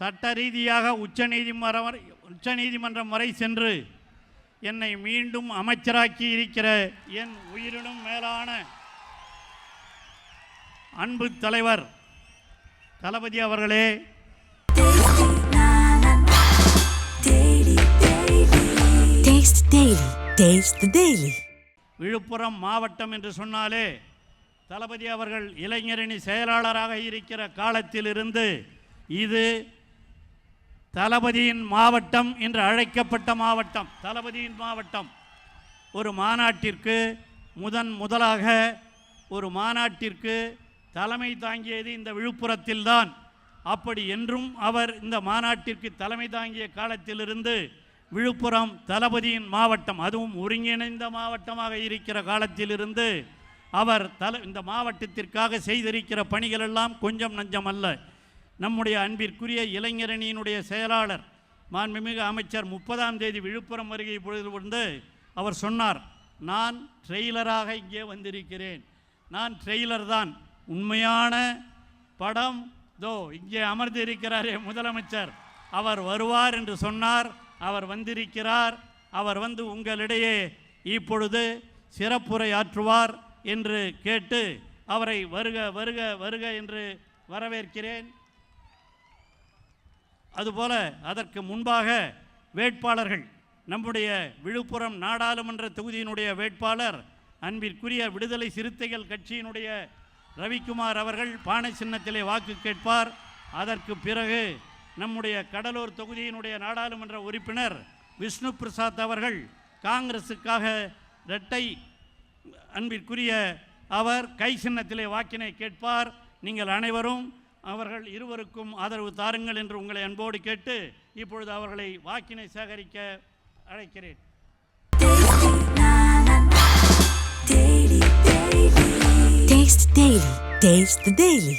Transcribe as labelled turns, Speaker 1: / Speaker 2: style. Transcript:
Speaker 1: சட்ட ரீதியாக உச்ச நீதிமன்றம் வரை- உச்ச நீதிமன்றம் வரை சென்று என்னை மீண்டும் அமைச்சராக்கி இருக்கிற என் உயிரினும் மேலான அன்பு தலைவர் தளபதி அவர்களே. விழுப்புரம் மாவட்டம் என்று சொன்னாலே தளபதி அவர்கள் இளைஞரணி செயலாளராக இருக்கிற காலத்திலிருந்து இது தளபதியின் மாவட்டம் என்று அழைக்கப்பட்ட மாவட்டம் தளபதியின் மாவட்டம். ஒரு மாநாட்டிற்கு முதன் முதலாக ஒரு மாநாட்டிற்கு தலைமை தாங்கியது இந்த விழுப்புரத்தில்தான். அப்படி என்றும் அவர் இந்த மாநாட்டிற்கு தலைமை தாங்கிய காலத்திலிருந்து விழுப்புரம் தளபதியின் மாவட்டம் அதுவும் ஒருங்கிணைந்த மாவட்டமாக இருக்கிற காலத்திலிருந்து அவர் தல இந்த மாவட்டத்திற்காக செய்திருக்கிற பணிகளெல்லாம் கொஞ்சம் நஞ்சம் அல்ல. நம்முடைய அன்பிற்குரிய இளைஞரணியினுடைய செயலாளர் மாண்புமிகு அமைச்சர் முப்பதாம் தேதி விழுப்புரம் வருகை பொழுது வந்து அவர் சொன்னார் நான் ட்ரெய்லராக இங்கே வந்திருக்கிறேன். நான் ட்ரெய்லர் தான். உண்மையான படம் தோ இங்கே அமர்ந்திருக்கிறாரே முதலமைச்சர். அவர் வருவார் என்று சொன்னார் அவர் வந்திருக்கிறார் அவர் வந்து உங்களிடையே இப்பொழுது சிறப்புரை ஆற்றுவார் என்று கேட்டு அவரை வருக வருக வருக என்று வரவேற்கிறேன். அதுபோல அதற்கு முன்பாக வேட்பாளர்கள் நம்முடைய விழுப்புரம் நாடாளுமன்ற தொகுதியினுடைய வேட்பாளர் அன்பிற்குரிய விடுதலை சிறுத்தைகள் கட்சியினுடைய ரவிக்குமார் அவர்கள் பானை சின்னத்திலே வாக்கு கேட்பார். அதற்கு பிறகு நம்முடைய கடலூர் தொகுதியினுடைய நாடாளுமன்ற உறுப்பினர் விஷ்ணு பிரசாத் அவர்கள் காங்கிரஸுக்காக இரட்டை அன்பிற்குரிய அவர் கை சின்னத்திலே வாக்கினை கேட்பார். நீங்கள் அனைவரும் அவர்கள் இருவருக்கும் ஆதரவு தாருங்கள் என்று உங்களை அன்போடு கேட்டு இப்பொழுது அவர்களை வாக்கினை சேகரிக்க அழைக்கிறேன்
Speaker 2: Taste Daily. Taste the Daily.